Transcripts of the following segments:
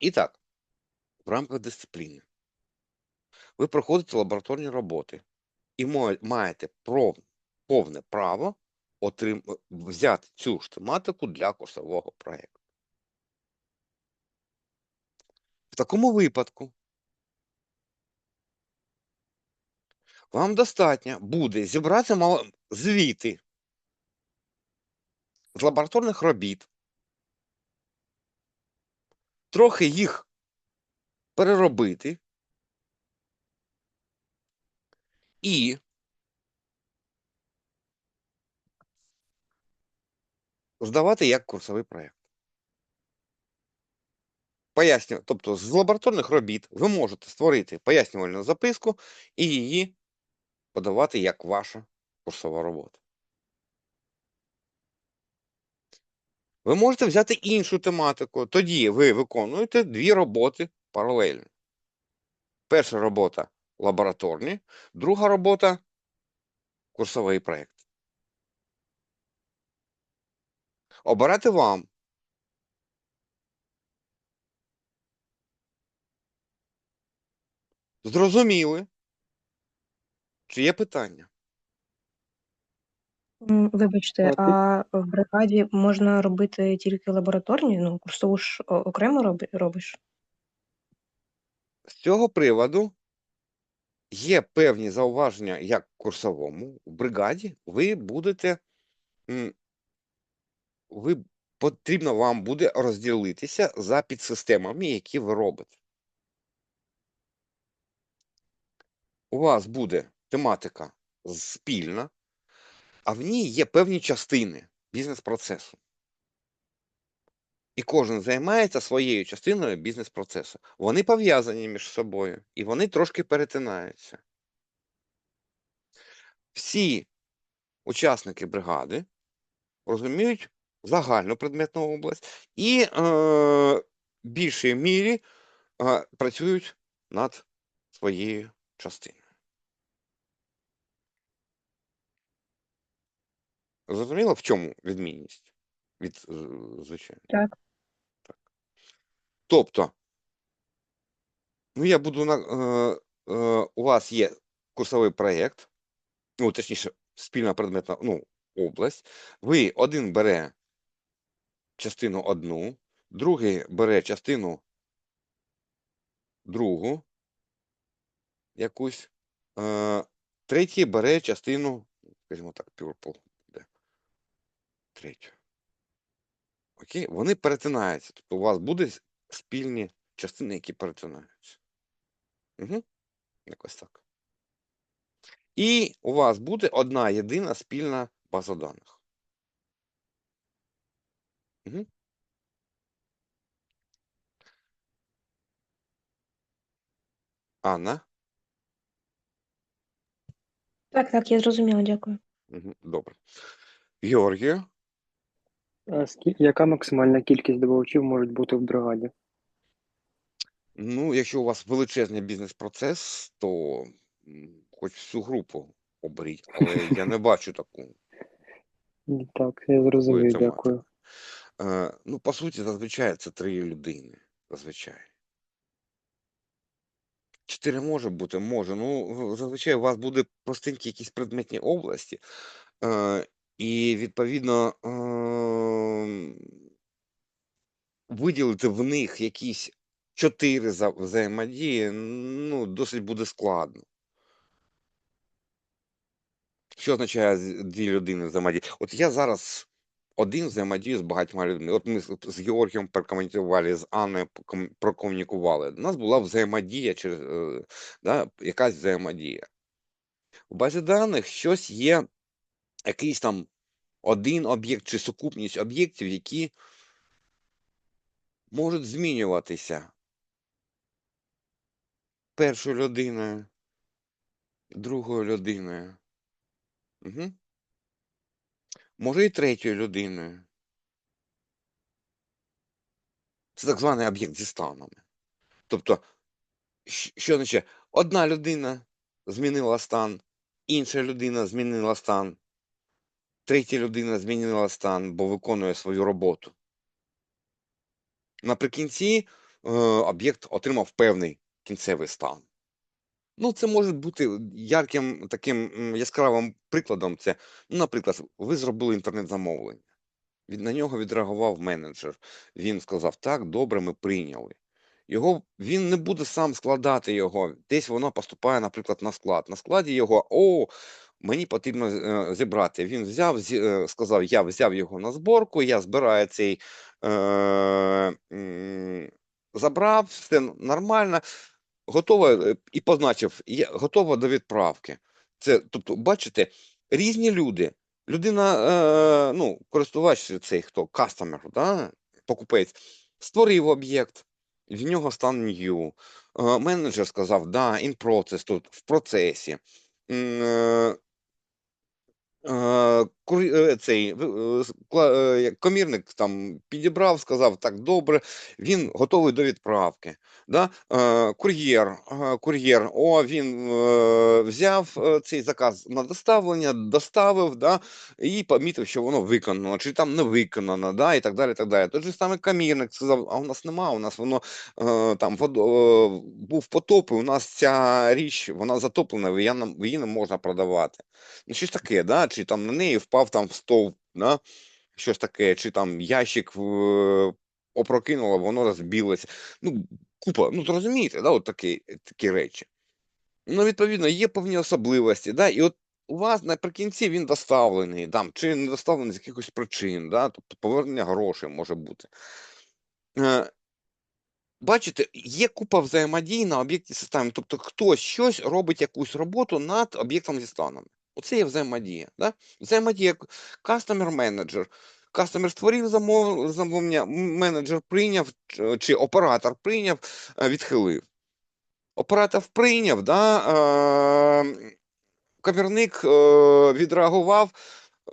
І так, в рамках дисципліни ви проходите лабораторні роботи і маєте повне право отрим... взяти цю ж тематику для курсового проєкту. В такому випадку вам достатньо буде зібрати мало... звіти з лабораторних робіт, трохи їх переробити і здавати як курсовий проєкт. Поясню, тобто з лабораторних робіт ви можете створити пояснювальну записку і її подавати як ваша курсова робота. Ви можете взяти іншу тематику, тоді ви виконуєте дві роботи паралельно. Перша робота лабораторні, друга робота курсовий проєкт. Обирати вам. Зрозуміли? Чи є питання? М, Вибачте, А ти- а в бригаді можна робити тільки лабораторні? Ну, курсову ж о- окремо роби- робиш? З цього приводу є певні зауваження як курсовому. В бригаді ви будете, м, ви потрібно вам буде розділитися за підсистемами, які ви робите. У вас буде тематика спільна, а в ній є певні частини бізнес-процесу. І кожен займається своєю частиною бізнес-процесу. Вони пов'язані між собою, і вони трошки перетинаються. Всі учасники бригади розуміють загальну предметну область і е, в більшій мірі е, працюють над своєю частиною. Зрозуміло, в чому відмінність від е, звичайно? Так. Тобто, ну я буду на е, е, у вас є курсовий проєкт, ну, точніше, спільна предметна ну, область. Ви один бере частину одну, другий бере частину другу якусь, е, третій бере частину, скажімо так, purple. Третю. Окей? Вони перетинаються. Тобто у вас будуть спільні частини, які перетинаються. Угу. Якось так. І у вас буде одна єдина спільна база даних. Угу. Анна? Так, так, я зрозуміла, дякую. Угу. Добре. Георгію? А скі- яка максимальна кількість добувачів може бути в бригаді? Ну, якщо у вас величезний бізнес-процес, то м, хоч всю групу оберіть, але я не бачу таку. Так, я зрозумів, тематики. дякую. Е, ну, по суті, зазвичай це три людини. Зазвичай. Чотири може бути, може. Ну, зазвичай у вас буде простенькі якісь предметні області, е, і відповідно е, виділити в них якісь чотири взаємодії, ну, досить буде складно. Що означає дві людини взаємодії? От я зараз один взаємодію з багатьма людьми. От ми з, Георгієм прокомунікували, з Анною прокомунікували. У нас була взаємодія через е, да, якась взаємодія. У базі даних щось є, якийсь там один об'єкт чи сукупність об'єктів, які можуть змінюватися першою людиною, другою людиною. Угу. Може і третьою людиною. Це так званий об'єкт зі станами. Тобто, що означає? Одна людина змінила стан, інша людина змінила стан, третя людина змінила стан, бо виконує свою роботу. Наприкінці е, об'єкт отримав певний кінцевий стан. Ну, це може бути ярким таким яскравим прикладом. Це, ну, наприклад, ви зробили інтернет-замовлення. На нього відреагував менеджер. Він сказав: так, добре, ми прийняли. Його він не буде сам складати його. Десь воно поступає, наприклад, на склад. На складі його о, мені потрібно е, зібрати. Він взяв, е, сказав: я взяв його на зборку, я збираю цей, е, забрав, все нормально, готово і позначив, я готово до відправки. Це, тобто, бачите, різні люди. Людина, ну, користувач цей хто, кастомер, да? покупець, створив об'єкт, в нього стан new. Менеджер сказав, да, in process, тут в процесі. Е, е, цей е, комірник там підібрав, сказав, так, добре, він готовий до відправки. Да? Кур'єр, кур'єр, о, він взяв цей заказ на доставлення, доставив, да? і помітив, що воно виконано, чи там не виконано, да? і так далі. так далі. Той же саме камірник сказав, а у нас нема, у нас воно е, там водо, був потоп, і у нас ця річ вона затоплена, її не можна продавати. Ну, щось таке, да? Чи там на неї впав там стовп, да? щось таке, чи там ящик в... опрокинуло, воно розбилося. Ну, купа, ну зрозумієте, да, от такі, такі речі. Ну, відповідно, є певні особливості, да, і от у вас наприкінці він доставлений, там, чи не доставлений з якихось причин, да, тобто повернення грошей може бути. Е, Бачите, є купа взаємодій на об'єкті системи. Тобто хтось щось робить якусь роботу над об'єктом зі станом. Оце є взаємодія. Да? Взаємодія кастомер-менеджер. Кастомер створив замов- замовлення, менеджер прийняв, чи оператор прийняв, е, відхилив. Оператор прийняв, да, е, камірник е, відреагував.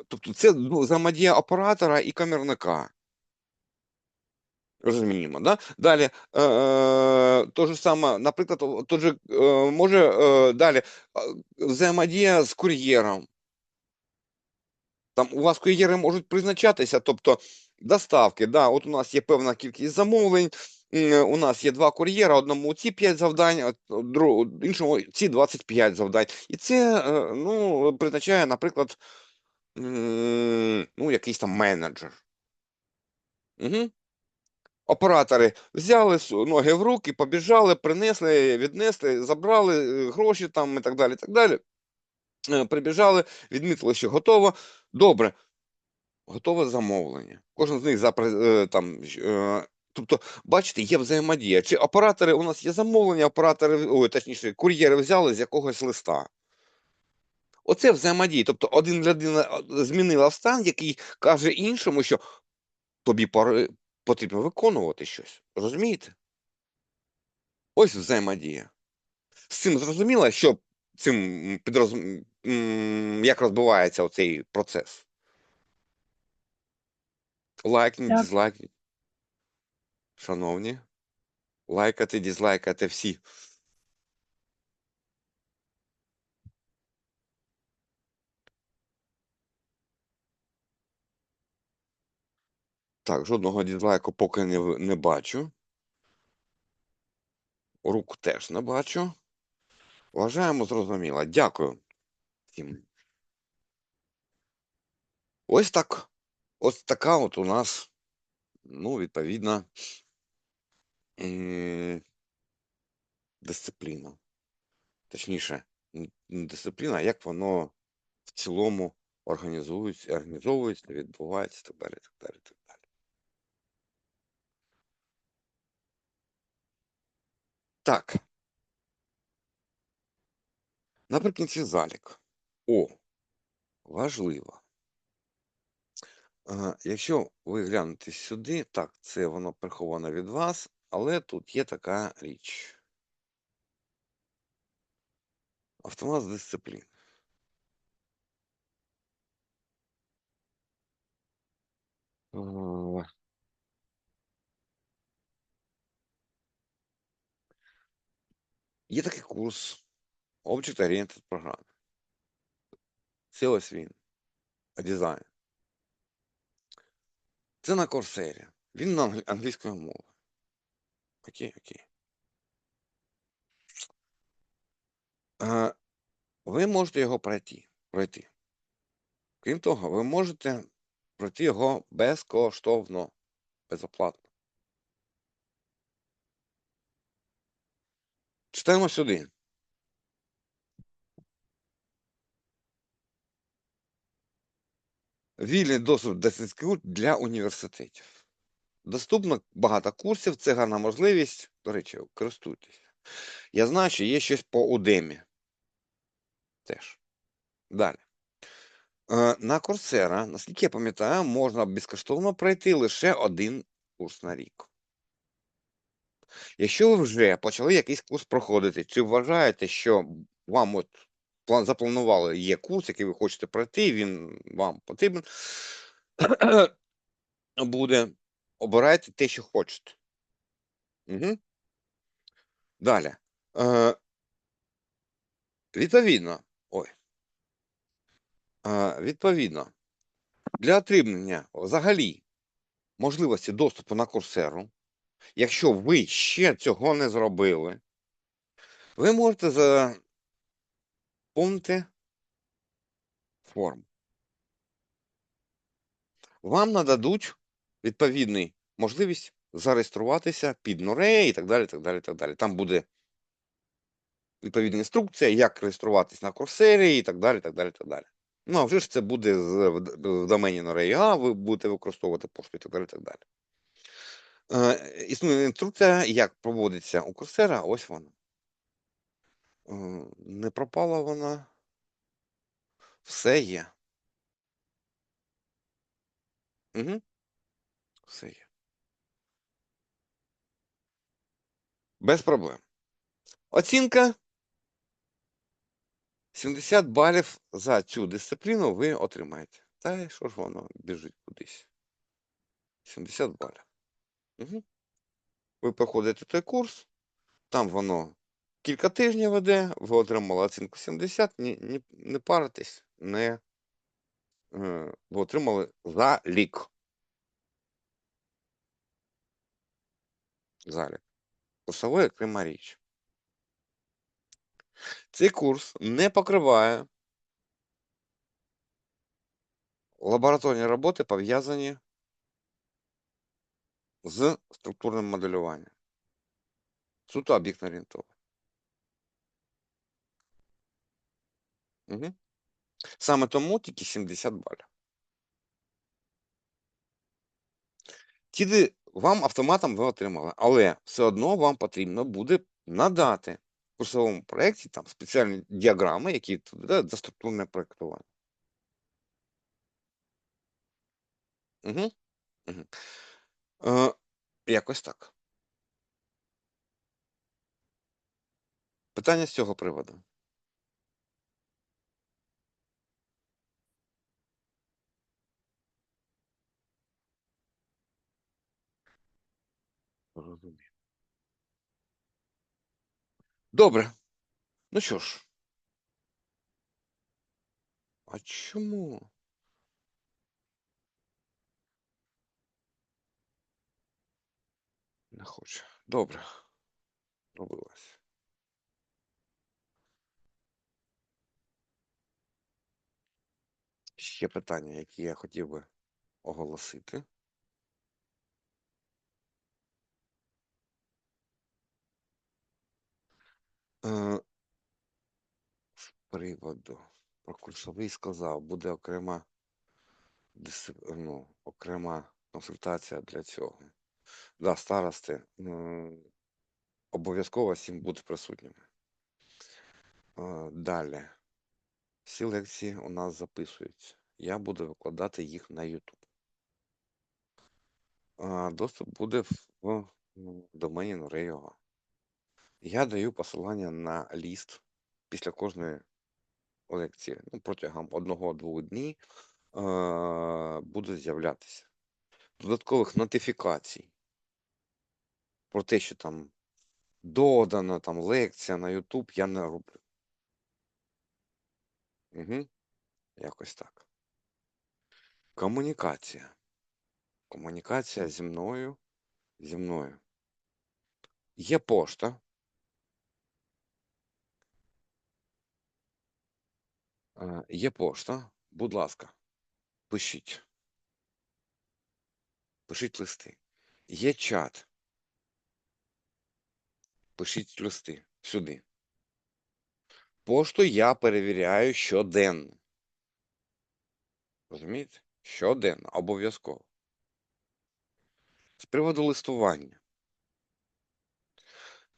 Тобто це ну, взаємодія оператора і камірника. Розуміємо, да? Далі, е, то же саме, наприклад, тот же, може далі взаємодія з кур'єром. Там у вас кур'єри можуть призначатися, тобто доставки. Да, от у нас є певна кількість замовлень, у нас є два кур'єра, одному ці 5 завдань, іншому ці 25 завдань. І це е, ну, призначає, наприклад, ну, якийсь там менеджер. Угу. Оператори взяли ноги в руки, побіжали, принесли, віднесли, забрали е, гроші там і так далі. так далі. Е, Прибіжали, відмітили, що готово. Добре, готове замовлення. Кожен з них е, там. Тобто, бачите, є взаємодія. Чи оператори у нас є замовлення, оператори, ой, точніше, кур'єри взяли з якогось листа. Оце взаємодія. Тобто, один людина змінила стан, який каже іншому, що тобі потрібно виконувати щось. Розумієте? Ось взаємодія. З цим зрозуміло, що цим підроз... як розбивається оцей процес. Лайкніть, дизлайкніть. Шановні. Лайкати, дізлайкати всі. Так, жодного дизлайку поки не, не бачу. Рук теж не бачу. Вважаємо зрозуміло. Дякую всім. Ось так. Ось така от у нас, ну, відповідна м, дисципліна. Точніше, не дисципліна, а як воно в цілому організується, організовується, відбувається, і так далі, так далі, так Наприкінці залік. О, важливо. Якщо ви глянете сюди, так, це воно приховано від вас, але тут є така річ. Автомат з дисципліни. Є такий курс Object Oriented програми. Це ось він. Дизайн. Це на Coursera. Він на англ- англійською мовою. Окей, окей. Ви можете його пройти, пройти. Крім того, ви можете пройти його безкоштовно, безоплатно. Читаємо сюди. Вільний доступ до СНСКУ для університетів. Доступно багато курсів, це гарна можливість. До речі, користуйтесь. Я знаю, що є щось по Udemy. Теж. Далі. Е, На Coursera, наскільки я пам'ятаю, можна безкоштовно пройти лише один курс на рік. Якщо ви вже почали якийсь курс проходити, чи вважаєте, що вам от план запланували, є курс, який ви хочете пройти, він вам потрібен, буде, обирайте те, що хочете. Угу. Далі. Е, відповідно, ой. Е, відповідно, для отримання взагалі можливості доступу на курсеру, якщо ви ще цього не зробили, ви можете заповнити форму. Вам нададуть відповідний можливість зареєструватися під НОРЕ і так далі. так далі, так далі. Там буде відповідна інструкція, як реєструватись на курсері і так далі. так далі, так далі. Ну, а вже ж це буде в домені NORE.ua, ви будете використовувати пошту і так далі. так далі. Е, існує інструкція, як проводиться у курсера, ось вона. Е, не пропала вона. Все є. Угу. Все є. Без проблем. Оцінка 70 балів за цю дисципліну ви отримаєте. Та що ж воно біжить кудись? 70 балів. Угу. Ви проходите той курс, там воно кілька тижнів веде, ви отримали оцінку 70, ні, ні, не паритесь, не, е, ви отримали залік. Залік. Курсовий окрема річ. Цей курс не покриває лабораторні роботи, пов'язані з структурним моделюванням. Суто об'єктно орієнтовано. Угу. Саме тому тільки 70 балів. Ті, вам автоматом ви отримали, але все одно вам потрібно буде надати в курсовому проєкті там спеціальні діаграми, які відповідають за структурне проєктування. Угу. Угу. Е, якось так. Питання з цього приводу. Розумію. Добре. Ну що ж. А чому? Не хоче. Добре. Робилось. Ще питання, які я хотів би оголосити. Е, з приводу про курсовий сказав, буде окрема ну, окрема консультація для цього. Да, старости обов'язково всім бути присутніми. Е, Далі. Всі лекції у нас записуються. Я буду викладати їх на YouTube. Доступ буде в домені Норео. Я даю посилання на ліст після кожної лекції. Ну, протягом одного-двох днів буде з'являтися. Додаткових нотифікацій про те, що там додана там лекція на YouTube, я не роблю. Угу. Якось так. Комунікація. Комунікація зі мною. Зі мною. Є пошта. Е, Є пошта. Будь ласка, пишіть. Пишіть листи. Є чат. Пишіть листи сюди. Пошту я перевіряю щоденно. Розумієте? Щоденно, обов'язково. З приводу листування.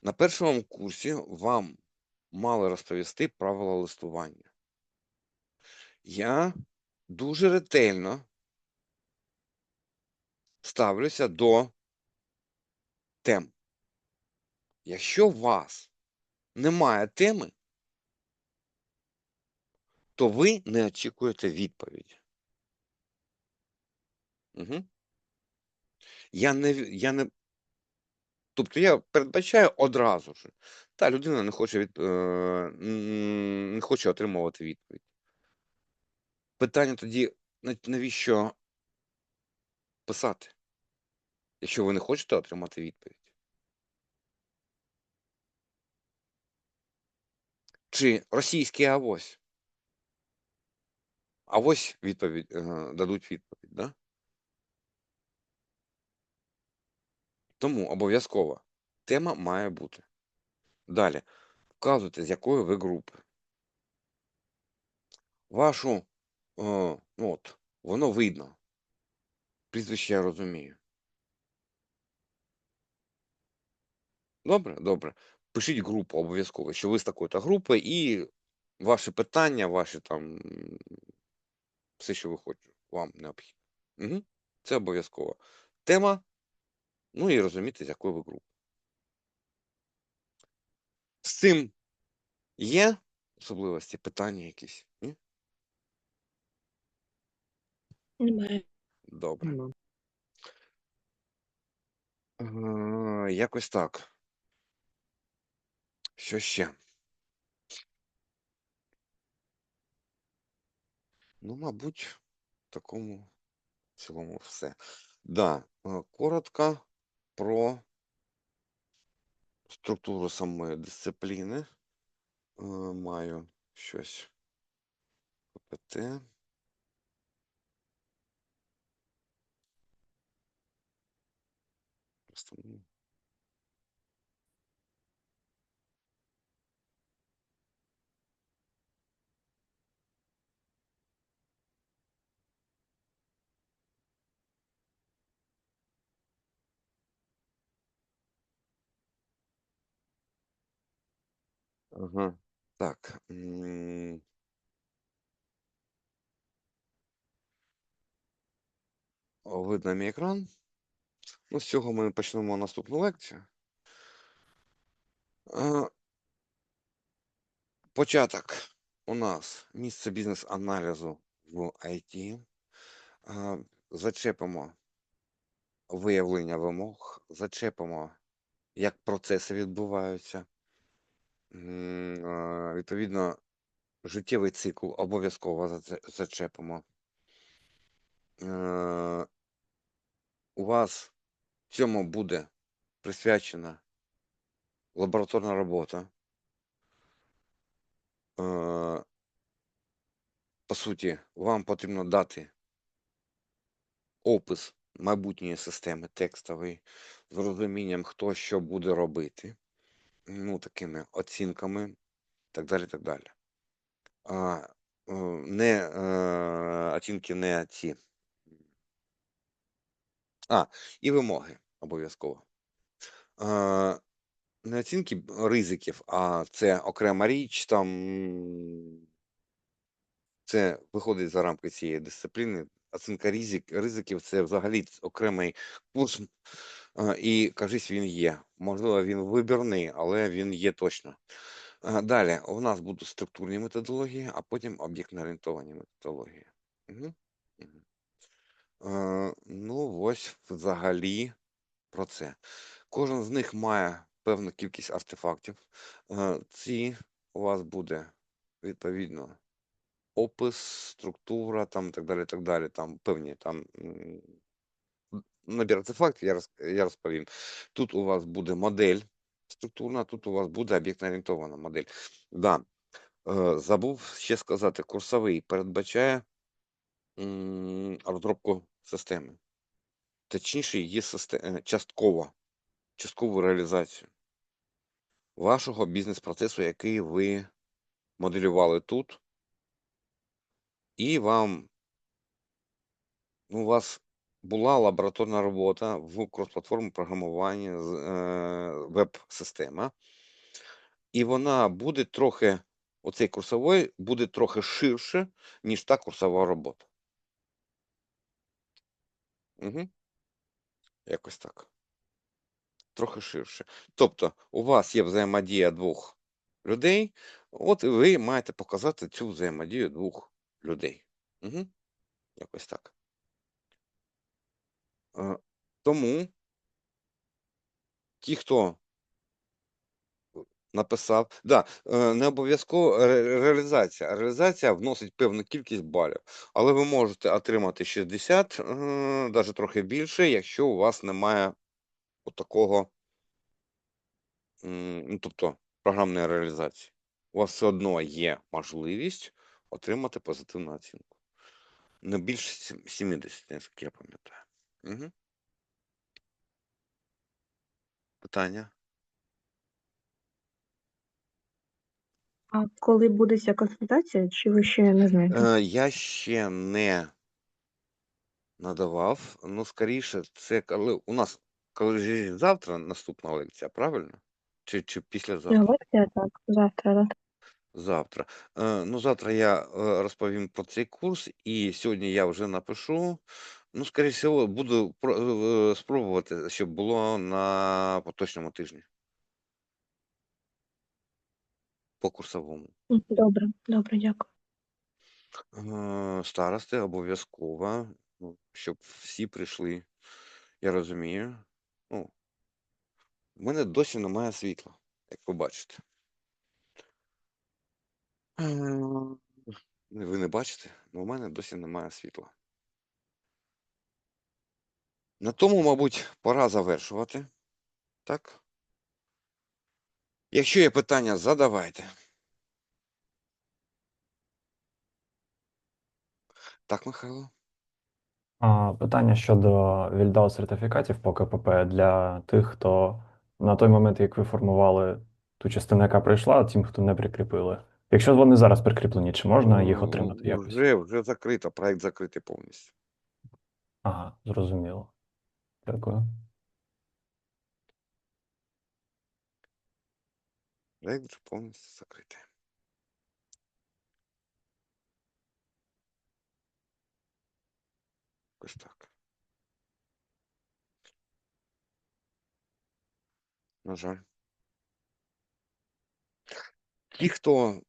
На першому курсі вам мали розповісти правила листування. Я дуже ретельно ставлюся до тем. Якщо у вас немає теми, то ви не очікуєте відповіді. Угу. Я не, я не. Тобто я передбачаю одразу ж. Та людина не хоче від, е, не хоче отримувати відповідь. Питання тоді, навіщо писати, якщо ви не хочете отримати відповідь? Чи російський авось? Авось відповідь е, дадуть відповідь, да? Тому обов'язково тема має бути. Далі. Вказуйте, з якої ви групи. Вашу, е, ну от, воно видно. Прізвище я розумію. Добре, добре. Пишіть групу обов'язково, що ви з такої-то групи, і ваші питання, ваші там все, що ви хочете, вам необхідно. Угу. Це обов'язково. Тема, ну і розуміти, з якої ви групи. З цим є особливості, питання якісь? Ні? Немає. Добре. Нема. Е, Якось так. Що ще? Ну, мабуть, в такому цілому все. Да, е, коротко про структуру самої дисципліни. Е, Маю щось ППТ. Просто, Ага. Так. Видно мій екран. Ну, з цього ми почнемо наступну лекцію. Е, Початок у нас місце бізнес-аналізу в IT. Е, Зачепимо виявлення вимог, зачепимо, як процеси відбуваються. Відповідно, життєвий цикл обов'язково зачепимо. Е, У вас цьому буде присвячена лабораторна робота. Е, По суті, вам потрібно дати опис майбутньої системи текстовий з розумінням, хто що буде робити, ну, такими оцінками, так далі, так далі. А, е, не е, оцінки не ці. А, і вимоги обов'язково. Не оцінки ризиків, а це окрема річ, там це виходить за рамки цієї дисципліни. Оцінка ризик, ризиків це взагалі окремий курс, і кажись, він є. Можливо, він вибірний, але він є точно. Е, Далі у нас будуть структурні методології, а потім об'єктно орієнтовані методології. Угу. Е, ну, ось взагалі про це. Кожен з них має певну кількість артефактів. Е, ці у вас буде відповідно опис, структура, там і так далі, так далі. Там певні там набір артефактів, я, роз, я розповім. Тут у вас буде модель структурна, тут у вас буде об'єктно орієнтована модель. Да. Е, Забув ще сказати, курсовий передбачає розробку системи. Точніше, її систе- частково, часткову реалізацію вашого бізнес-процесу, який ви моделювали тут, і вам ну, у вас була лабораторна робота в крос-платформі програмування е, веб-система, і вона буде трохи, оцей курсовий буде трохи ширше, ніж та курсова робота. Угу. Якось так. Трохи ширше. Тобто, у вас є взаємодія двох людей, от ви маєте показати цю взаємодію двох людей. Угу. Якось так. Е, Тому ті, хто написав, да, е, не обов'язково реалізація. Реалізація вносить певну кількість балів, але ви можете отримати 60, навіть трохи більше, якщо у вас немає такого, ну, тобто програмної реалізації. У вас все одно є можливість отримати позитивну оцінку. Не більше сім- 70, наскільки я пам'ятаю. Угу. Питання? А коли буде ця консультація, чи ви ще не знаєте? Е, я ще не надавав. Ну, скоріше, це коли у нас коли ж завтра наступна лекція, правильно? Чи, чи післязавтра? Лекція так, завтра, так. Завтра. Е, ну, завтра я е, розповім про цей курс, і сьогодні я вже напишу. Ну, скоріше всього, буду про- е, спробувати, щоб було на поточному тижні. По курсовому. М, Добре, добре, дякую. Е, Старости обов'язково, ну, щоб всі прийшли. Я розумію. Ну, в мене досі немає світла, як ви бачите. Е, Ви не бачите, але в мене досі немає світла. На тому, мабуть, пора завершувати. Так? Якщо є питання, задавайте. Так, Михайло? А, Питання щодо вільдау сертифікатів по КПП для тих, хто на той момент, як ви формували ту частину, яка прийшла, тим, хто не прикріпили. Якщо вони зараз прикріплені, чи можна їх Е, отримати якось? Вже, вже закрито, проект закритий повністю. Ага, зрозуміло. Вже повністю закритий. Ось так. На жаль. Ті, хто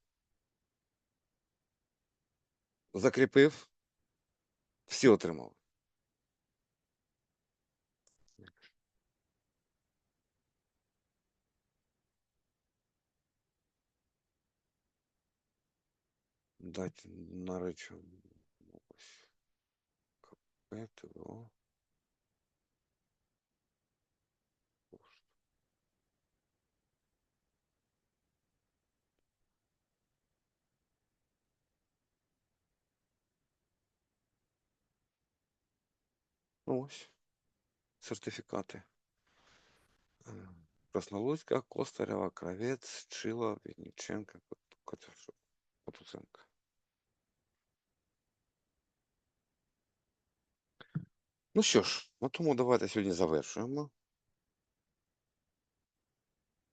закріпив, всі отримали. Дайте наречу. Ось. КП, ТВО. Ну, Ось. Сертифікати. Е, Краснолуцька, Костарєва, Кравець, Чила, Вінниченка, Котяшов, Ну що ж, на тому давайте сьогодні завершуємо.